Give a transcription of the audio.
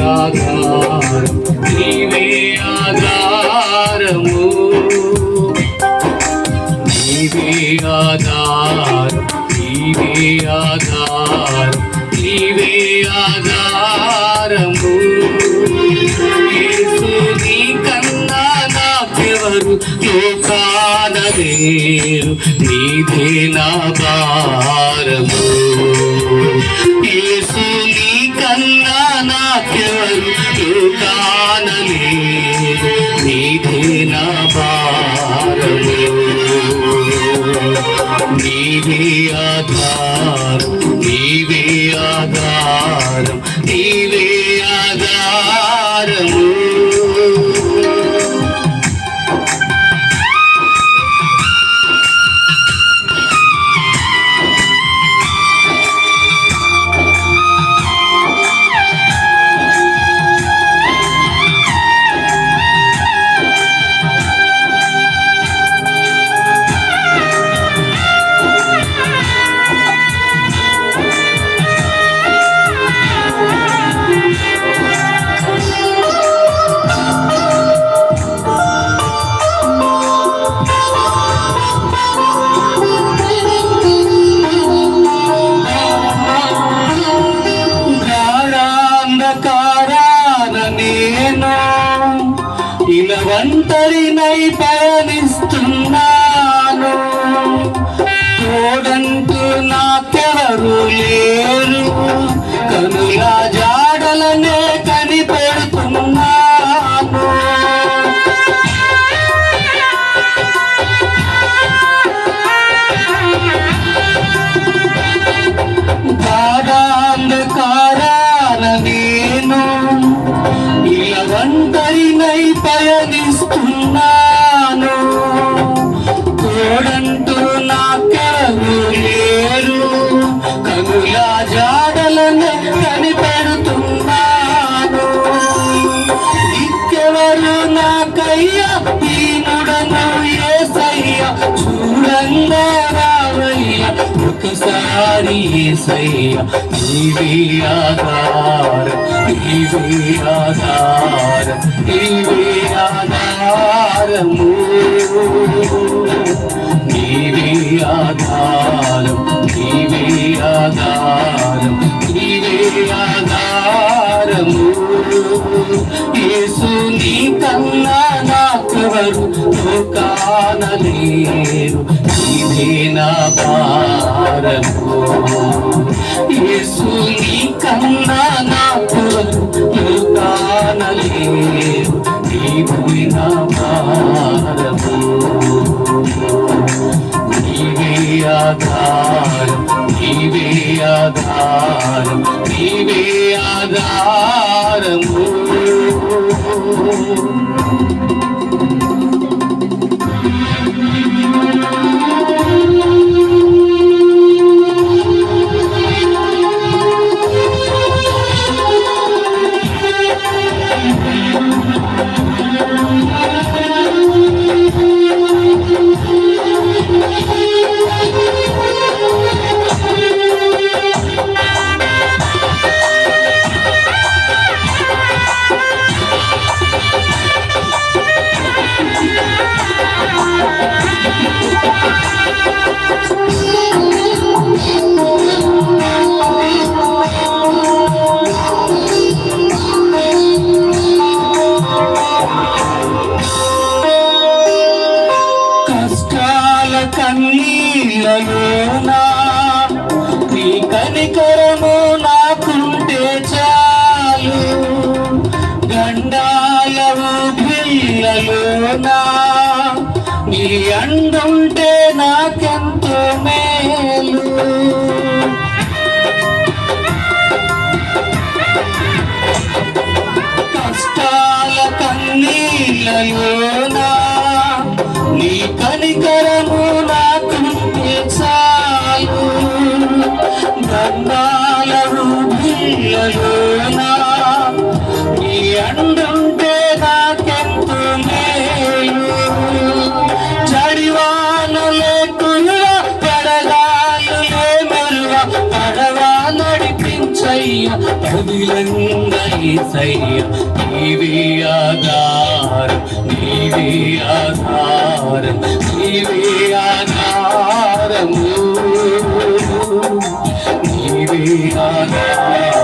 ఆధారం నీవే ఆధారము. నీవే ఆధారం నీవే ఆధారం నీవే ఆధారము. నీ కన్నా నాకెవరు లోకాన లేరు నీదే నా భారము. యేసు నాకెవరు లోకాన లేరు నీదే నా భారము. నేను ఇలా ఒంటరినై చూడంగా రావయ్యా ఒకసారి ఏసయ్యా నీవే ఆధార నీవే ఆధారం నీవే ఆధారము. నీవే ఆధారం నీవే ఆధారం నీవే ఆధారము. యేసు నీ కన్నా నాకెవరు లేరు నీవే నా భారము యేసు నీ కన్నా నాకెవరు లోకాన లేరు నీవే నా భారము నీవే ఆధారం నీవే ఆధారం నీవే ఆధారము. కన్నీళ్ళలోనా నీ నీవే ఆధారం నీవే ఆధారం నీవే ఆధారము నీవే ఆధారం.